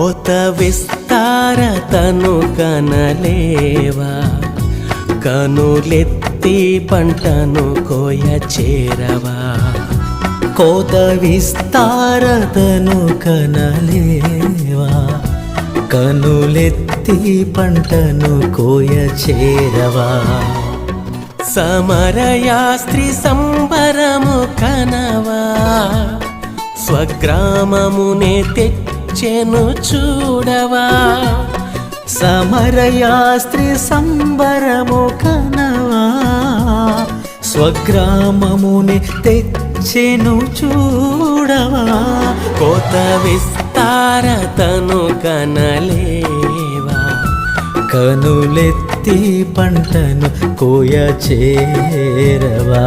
కోత విస్తారతను కనలేవా? కనులెత్తి పంటను కోయ చేరవా? కోత విస్తారతను కనలేవా? కనులెత్తి పంటను కోయ చేరవా? సమరయాస్త్రి సంబరము కనవా? స్వగ్రామమునే తెచ్చి తెచ్చెను చూడవా? సమరయాస్త్రి సంబరము కనవా? స్వగ్రామముని తెచ్చెను చూడవా? కోత విస్తారతను కనలేవా? కనులెత్తి పంటను కోయ చేరవా